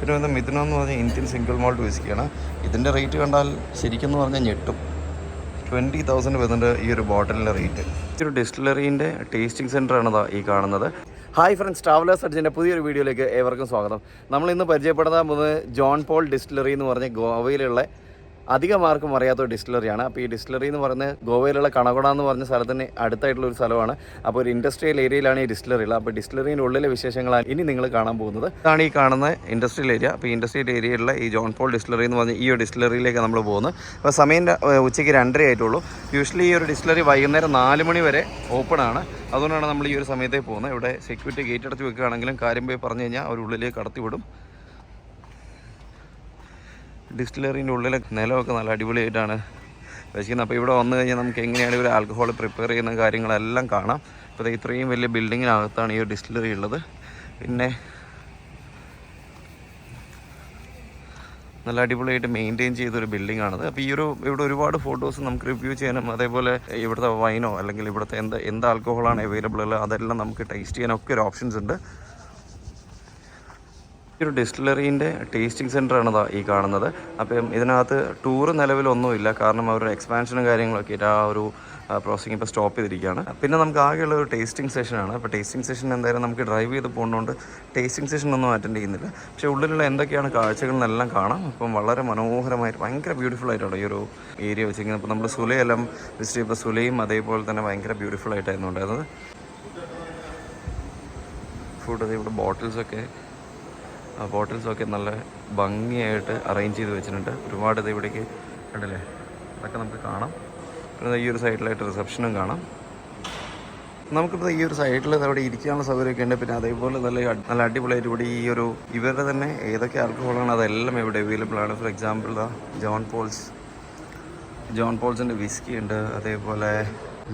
പിന്നെ വന്ന് മിഥുനം എന്ന് പറഞ്ഞാൽ ഇന്ത്യൻ സിംഗിൾ മോൾട്ട് വിസ്കിയാണ് ഇതിന്റെ റേറ്റ് കണ്ടാൽ ശരിക്കും പറഞ്ഞാൽ ഞെട്ടും. ട്വന്റി തൗസൻഡ് വരുന്നുണ്ട് ഈ ഒരു ബോട്ടിലിന്റെ റേറ്റ് ഈ ഒരു ഡിസ്റ്റിലറീന്റെ ടേസ്റ്റിംഗ് സെന്റർ ആണ് ഈ കാണുന്നത്. ഹായ് ഫ്രണ്ട്സ് ട്രാവലേഴ്സ് അഡ്ജിന്റെ പുതിയൊരു വീഡിയോയിലേക്ക് ഏവർക്കും സ്വാഗതം. നമ്മൾ ഇന്ന് പരിചയപ്പെടുന്ന പോകുന്നത് ജോൺ പോൾ ഡിസ്റ്റിലറി എന്ന് പറഞ്ഞ ഗോവയിലുള്ള അധികം ആർക്കും അറിയാത്ത ഒരു ഡിസ്റ്റിലറിയാണ്. അപ്പോൾ ഈ ഡിസ്റ്റിലറി എന്ന് പറയുന്നത് ഗോവയിലുള്ള കണകുട എന്ന് പറഞ്ഞ സ്ഥലത്തിന് അടുത്തായിട്ടുള്ള ഒരു സ്ഥലമാണ്. അപ്പോൾ ഒരു ഇൻഡസ്ട്രിയൽ ഏരിയയിലാണ് ഈ ഡിസ്റ്റിലറി ഉള്ളത് അപ്പോൾ ഡിസ്റ്റിലറിന്റെ ഉള്ളിലെ വിശേഷങ്ങളാണ് ഇനി നിങ്ങൾ കാണാൻ പോകുന്നത്. ഇതാണ് ഈ കാണുന്ന ഇൻഡസ്ട്രിയൽ ഏരിയ. അപ്പോൾ ഇൻഡസ്ട്രിയൽ ഏരിയയിലുള്ള ഈ ജോൺ പോൾ ഡിസ്റ്റിലറി എന്ന് പറഞ്ഞ ഈ ഒരു ഡിസ്റ്റിലറിയിലേക്ക് നമ്മൾ പോകുന്നത് അപ്പോൾ സമയം ഉച്ചയ്ക്ക് രണ്ടര ആയിട്ടുള്ളൂ. യൂഷ്വലി ഈ ഒരു ഡിസ്റ്റിലറി വൈകുന്നേരം നാല് മണി വരെ ഓപ്പൺ ആണ്. അതുകൊണ്ടാണ് നമ്മൾ ഈ ഒരു സമയത്തേ പോകുന്നത്. ഇവിടെ സെക്യൂരിറ്റി ഗേറ്റ് അടച്ച് വെക്കുകയാണെങ്കിലും കാര്യം പോയി പറഞ്ഞു കഴിഞ്ഞാൽ അവർ ഉള്ളിലേക്ക് കടത്തി വിടും ഡിസ്റ്റിലറിന്റെ ഉള്ളിലെ നിലമൊക്കെ നല്ല അടിപൊളിയായിട്ടാണ് വെച്ചിരിക്കുന്നത്. അപ്പോൾ ഇവിടെ വന്നു കഴിഞ്ഞാൽ നമുക്ക് എങ്ങനെയാണ് ഇവർ ആൽക്കഹോൾ പ്രിപ്പയർ ചെയ്യുന്ന കാര്യങ്ങളെല്ലാം കാണാം. അപ്പോൾ ഇത്രയും വലിയ ബിൽഡിങ്ങിനകത്താണ് ഈ ഡിസ്റ്റിലറി ഉള്ളത്. പിന്നെ നല്ല അടിപൊളിയായിട്ട് മെയിന്റെയിൻ ചെയ്തൊരു ബിൽഡിംഗ് ആണത് അപ്പോൾ ഈ ഒരു ഇവിടെ ഒരുപാട് ഫോട്ടോസ് നമുക്ക് റിവ്യൂ ചെയ്യാനും അതേപോലെ ഇവിടുത്തെ വൈനോ അല്ലെങ്കിൽ ഇവിടുത്തെ എന്ത് എന്ത് ആൽക്കഹോളാണ് അവൈലബിൾ ഉള്ളത് അതെല്ലാം നമുക്ക് ടേസ്റ്റ് ചെയ്യാനൊക്കെ ഒരു ഓപ്ഷൻസ് ഉണ്ട്. ഒരു ഡിസ്റ്റിലറീന്റെ ടേസ്റ്റിംഗ് ദാ ഈ കാണുന്നത്. അപ്പം ഇതിനകത്ത് ടൂർ നിലവിലൊന്നുമില്ല കാരണം അവരുടെ എക്സ്പാൻഷനും കാര്യങ്ങളൊക്കെ ആ ഒരു പ്രോസസ്സിങ് ഇപ്പോൾ സ്റ്റോപ്പ് ചെയ്തിരിക്കുകയാണ്. പിന്നെ നമുക്ക് ആകെയുള്ള ഒരു ടേസ്റ്റിംഗ് സെഷനാണ് അപ്പോൾ ടേസ്റ്റിംഗ് സെഷൻ എന്തായാലും നമുക്ക് ഡ്രൈവ് ചെയ്ത് പോകുന്നതുകൊണ്ട് ടേസ്റ്റിംഗ് സെഷൻ ഒന്നും അറ്റൻഡ് ചെയ്യുന്നില്ല. പക്ഷേ ഉള്ളിലുള്ള എന്തൊക്കെയാണ് കാഴ്ചകൾ എന്നെല്ലാം കാണാം. അപ്പം വളരെ മനോഹരമായിട്ട് ഭയങ്കര ബ്യൂട്ടിഫുൾ ആയിട്ടാണ് ഈ ഒരു ഏരിയ വെച്ചിരിക്കുന്നത് അപ്പോൾ നമ്മൾ സുലയെല്ലാം വിസിറ്റ് ചെയ്തപ്പോൾ സുലയും അതേപോലെ തന്നെ ഭയങ്കര ബ്യൂട്ടിഫുൾ ആയിട്ടായിരുന്നു ഉണ്ടായിരുന്നത്. ഫുഡ് ഇവിടെ ബോട്ടിൽസൊക്കെ ബോട്ടിൽസൊക്കെ നല്ല ഭംഗിയായിട്ട് അറേഞ്ച് ചെയ്ത് വെച്ചിട്ടുണ്ട്. ഒരുപാട് ഇത് ഇവിടേക്ക് കണ്ടില്ലേ? അതൊക്കെ നമുക്ക് കാണാം. പിന്നെ ഈ ഒരു സൈഡിലായിട്ട് റിസപ്ഷനും കാണാം. നമുക്കിപ്പോൾ ഈ ഒരു സൈഡിൽ അവിടെ ഇരിക്കാനുള്ള സൗകര്യമൊക്കെ ഉണ്ട്. പിന്നെ അതേപോലെ നല്ല നല്ല അടിപൊളിയായിട്ട് ഇവിടെ ഈ ഒരു ഇവരുടെ തന്നെ ഏതൊക്കെ ആൽക്കഹോളാണ് അതെല്ലാം ഇവിടെ അവൈലബിൾ ആണ്. ഫോർ എക്സാമ്പിൾ ദാ ജോൺ പോൾസ് ജോൺ പോൾസിന്റെ വിസ്കി ഉണ്ട്. അതേപോലെ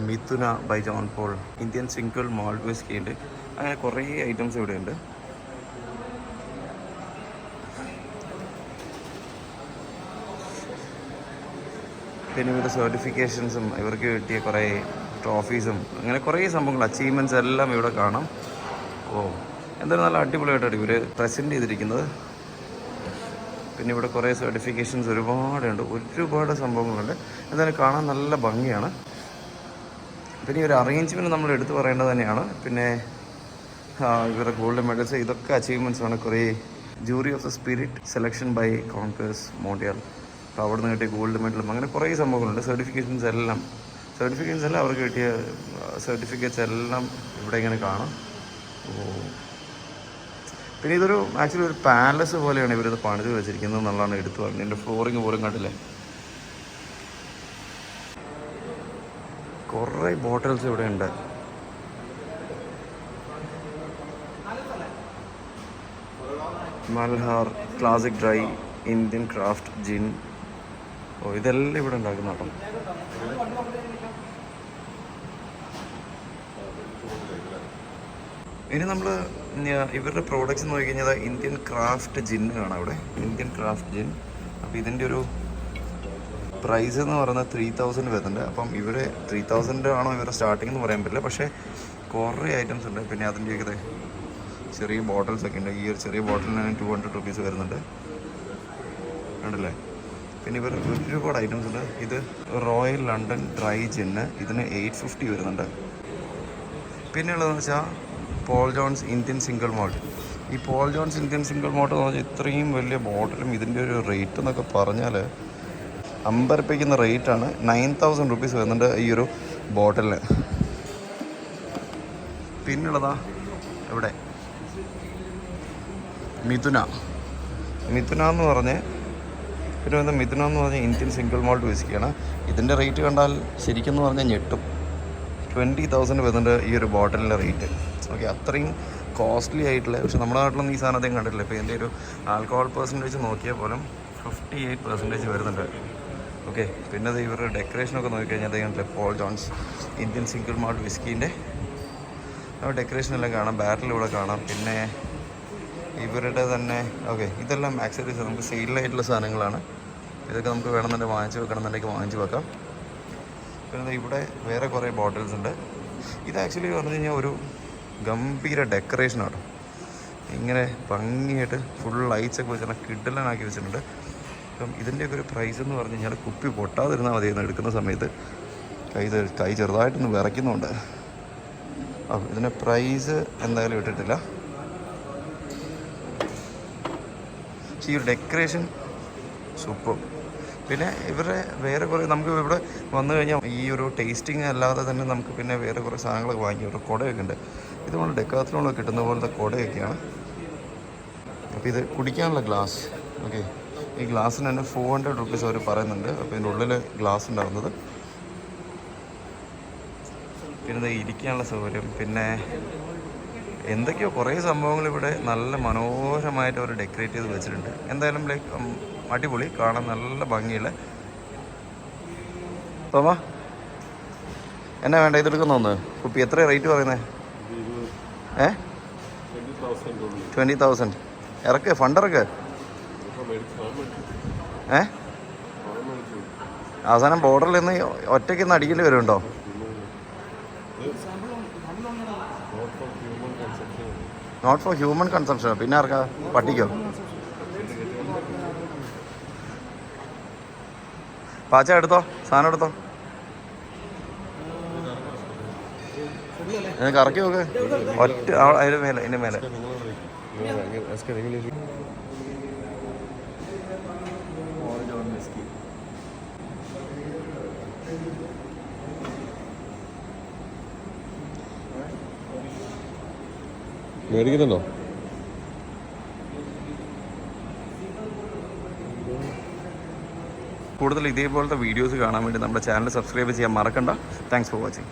Mithuna by John Paul Indian single malt whisky ഉണ്ട്. അങ്ങനെ കുറേ ഐറ്റംസ് ഇവിടെ പിന്നെ ഇവരുടെ സർട്ടിഫിക്കേഷൻസും ഇവർക്ക് കിട്ടിയ കുറേ ട്രോഫീസും അങ്ങനെ കുറേ സംഭവങ്ങൾ അച്ചീവ്മെന്റ്സ് എല്ലാം ഇവിടെ കാണാം. ഓ എന്തായാലും നല്ല അടിപൊളിയായിട്ടാണ് ഇവർ പ്രസന്റ് ചെയ്തിരിക്കുന്നത്. പിന്നെ ഇവിടെ കുറേ സർട്ടിഫിക്കേഷൻസ് ഒരുപാടുണ്ട് ഒരുപാട് സംഭവങ്ങളുണ്ട്. എന്തായാലും കാണാൻ നല്ല ഭംഗിയാണ്. പിന്നെ ഒരു അറേഞ്ച്മെന്റ് നമ്മൾ എടുത്തു പറയേണ്ടത് തന്നെയാണ്. പിന്നെ ഇവരുടെ ഗോൾഡ് മെഡൽസ് ഇതൊക്കെ അച്ചീവ്മെന്റ്സ് ആണ്. കുറേ jury of the spirit selection by Concours Mondial അപ്പോൾ അവിടെ നിന്ന് കിട്ടിയ ഗോൾഡ് മെഡലും അങ്ങനെ കുറേ സംഭവങ്ങളുണ്ട്. സർട്ടിഫിക്കേഷൻസ് എല്ലാം. സർട്ടിഫിക്കറ്റ്സ് എല്ലാം അവർക്ക് കിട്ടിയ സർട്ടിഫിക്കറ്റ്സ് എല്ലാം ഇവിടെ ഇങ്ങനെ കാണാം. പിന്നെ ഇതൊരു ആക്ച്വലി ഒരു പാലസ് പോലെയാണ് ഇവരിത് പണിത് വെച്ചിരിക്കുന്നത് എന്നുള്ളതാണ് എടുത്തു പറഞ്ഞത്. എന്റെ ഫ്ലോറിങ് പോലും കണ്ടില്ലേ. കുറേ ബോട്ടിൽസ് ഇവിടെ ഉണ്ട്. Malhar classic dry Indian craft gin ഓ ഇതെല്ലാം ഇവിടെ ഉണ്ടാക്കുന്ന ഇനി നമ്മൾ ഇവരുടെ പ്രോഡക്റ്റ്സ് നോക്കി കഴിഞ്ഞാൽ ഇന്ത്യൻ ക്രാഫ്റ്റ് ജിൻ കാണാം അവിടെ. ഇന്ത്യൻ ക്രാഫ്റ്റ് ജിൻ അപ്പോൾ ഇതിന്റെ ഒരു പ്രൈസ് എന്ന് പറയുന്നത് ത്രീ തൗസൻഡ് വരുന്നുണ്ട്. അപ്പം ഇവർ ത്രീ തൗസൻഡ് ആണോ ഇവരുടെ സ്റ്റാർട്ടിംഗ് എന്ന് പറയാൻ പറ്റില്ല. പക്ഷേ കുറേ ഐറ്റംസ് ഉണ്ട്. പിന്നെ അതിന്റെ ഒക്കെ ചെറിയ ബോട്ടിൽസ് ഒക്കെ ഉണ്ട്. ഈ ഒരു ചെറിയ ബോട്ടിലിന് ടു ഹൺഡ്രഡ് റുപ്പീസ് വരുന്നുണ്ട്. കണ്ടില്ലേ? പിന്നെ ഇവർ ഒരുപാട് ഐറ്റംസ് ഉണ്ട്. ഇത് റോയൽ ലണ്ടൻ ഡ്രൈ ജിന്ന് ഇതിന് എയ്റ്റ് ഫിഫ്റ്റി വരുന്നുണ്ട്. പിന്നെ ഉള്ളതെന്ന് വെച്ചാൽ Paul Johns Indian single malt ഈ Paul Johns Indian single malt എന്ന് പറഞ്ഞാൽ ഇത്രയും വലിയ ബോട്ടിലും ഇതിന്റെ ഒരു റേറ്റ് എന്നൊക്കെ പറഞ്ഞാൽ അമ്പരപ്പിക്കുന്ന റേറ്റാണ് നയൻ തൗസൻഡ് റുപ്പീസ് വരുന്നുണ്ട് ഈ ഒരു ബോട്ടിലിന് പിന്നുള്ളതാ ഇവിടെ മിഥുന. മിഥുന എന്ന് പറഞ്ഞ് പിന്നെ വന്ന് മിഥുനം എന്ന് പറഞ്ഞാൽ ഇന്ത്യൻ സിംഗിൾ മോൾട്ട് വിസ്കിയാണ് ഇതിന്റെ റേറ്റ് കണ്ടാൽ ശരിക്കും എന്ന് പറഞ്ഞാൽ ഞെട്ടും. ട്വന്റി തൗസൻഡ് വരുന്നുണ്ട് ഈ ഒരു ബോട്ടിലിന്റെ റേറ്റ് ഓക്കെ അത്രയും കോസ്റ്റ്ലി ആയിട്ടുള്ള പക്ഷേ നമ്മുടെ നാട്ടിലൊന്നും ഈ സാധനത്തെയും കണ്ടിട്ടില്ല. ഇപ്പോൾ ഇതിന്റെ ഒരു ആൽക്കഹോൾ പെർസെന്റേജ് നോക്കിയാൽ പോലും ഫിഫ്റ്റി എയ്റ്റ് പെർസെന്റേജ് വരുന്നുണ്ട്. ഓക്കെ പിന്നെ അത് ഇവരുടെ ഡെക്കറേഷനൊക്കെ നോക്കിക്കഴിഞ്ഞാൽ കണ്ടില്ലേ Paul Johns Indian single malt വിസ്കീന്റെ decoration എല്ലാം കാണാം ബാറ്റിലൂടെ കാണാം. പിന്നെ ഇവരുടെ തന്നെ ഓക്കെ ഇതെല്ലാം ആക്സറീസ് നമുക്ക് സെയിലായിട്ടുള്ള സാധനങ്ങളാണ്. ഇതൊക്കെ നമുക്ക് വേണമെന്നുണ്ടെങ്കിൽ വാങ്ങിച്ച് വെക്കണമെന്നുണ്ടെങ്കിൽ വാങ്ങിച്ച് വെക്കാം. പിന്നെ ഇവിടെ വേറെ കുറേ ബോട്ടിൽസ് ഉണ്ട്. ഇത് ആക്ച്വലി പറഞ്ഞു കഴിഞ്ഞാൽ ഒരു ഗംഭീര ഡെക്കറേഷൻ ആണ് ഇങ്ങനെ ഭംഗിയായിട്ട് ഫുൾ ലൈറ്റ്സൊക്കെ വെച്ചിട്ട് കിഡലാക്കി വെച്ചിട്ടുണ്ട്. അപ്പം ഇതിന്റെയൊക്കെ ഒരു പ്രൈസ് എന്ന് പറഞ്ഞു കഴിഞ്ഞാൽ കുപ്പി പൊട്ടാതിരുന്നാൽ മതി എന്ന് എടുക്കുന്ന സമയത്ത്. കൈ കൈ ചെറുതായിട്ടൊന്ന് വിറയ്ക്കുന്നുണ്ട്. അപ്പം ഇതിന്റെ പ്രൈസ് എന്തായാലും ഇട്ടിട്ടില്ല. പക്ഷേ ഈ ഒരു ഡെക്കറേഷൻ സൂപ്പർ പിന്നെ ഇവരുടെ വേറെ കുറേ നമുക്ക് ഇവിടെ വന്നു കഴിഞ്ഞാൽ ഈ ഒരു ടേസ്റ്റിംഗ് അല്ലാതെ തന്നെ നമുക്ക് പിന്നെ വേറെ കുറേ സാധനങ്ങളൊക്കെ വാങ്ങി ഒരു കുടയൊക്കെ ഉണ്ട്. ഇതുപോലെ ഡെക്കാത്തിലൊക്കെ കിട്ടുന്ന പോലത്തെ കുടയൊക്കെയാണ്. അപ്പോൾ ഇത് കുടിക്കാനുള്ള ഗ്ലാസ് ഓക്കെ ഈ ഗ്ലാസ്സിന് തന്നെ ഫോർ ഹൺഡ്രഡ് റുപ്പീസ് അവർ പറയുന്നുണ്ട്. അപ്പോൾ ഇതിന്റെ ഉള്ളിൽ ഗ്ലാസ് ഉണ്ടാകുന്നത് പിന്നെ ഇരിക്കാനുള്ള സൗകര്യം. പിന്നെ എന്തൊക്കെയോ കുറേ സംഭവങ്ങൾ ഇവിടെ നല്ല മനോഹരമായിട്ട് അവർ ഡെക്കറേറ്റ് ചെയ്ത് വെച്ചിട്ടുണ്ട്. എന്തായാലും ലൈക്ക് അടിപൊളി. കാണാൻ നല്ല ഭംഗിയുള്ള തോമാ എന്നാ വേണ്ട ഇതെടുക്കുന്ന ഒന്ന്. കുപ്പി എത്ര റേറ്റ് പറയുന്നത് ഏ? ട്വന്റി തൗസൻഡ് ഇറക്ക് ഫണ്ട് ഇറക്ക്. ഏ? അവസാനം ബോർഡറിൽ നിന്ന് ഒറ്റയ്ക്ക് നിന്ന് അടിക്കേണ്ടി വരുന്നുണ്ടോ? നോട്ട് ഫോർ ഹ്യൂമൻ കൺസംഷൻ പിന്നെ ആർക്കാ? പട്ടിക്കോ? പാച്ച എടുത്തോ? സാധനം എടുത്തോ? കറക്കി നോക്ക്. ഒറ്റ അതിന്റെ മേലെ അതിന്റെ മേലെ. മേടിക്കുന്നുണ്ടോ? കൂടുതൽ ഇതേപോലത്തെ വീഡിയോസ് കാണാൻ വേണ്ടി നമ്മുടെ ചാനൽ സബ്സ്ക്രൈബ് ചെയ്യാൻ മറക്കണ്ട. Thanks for watching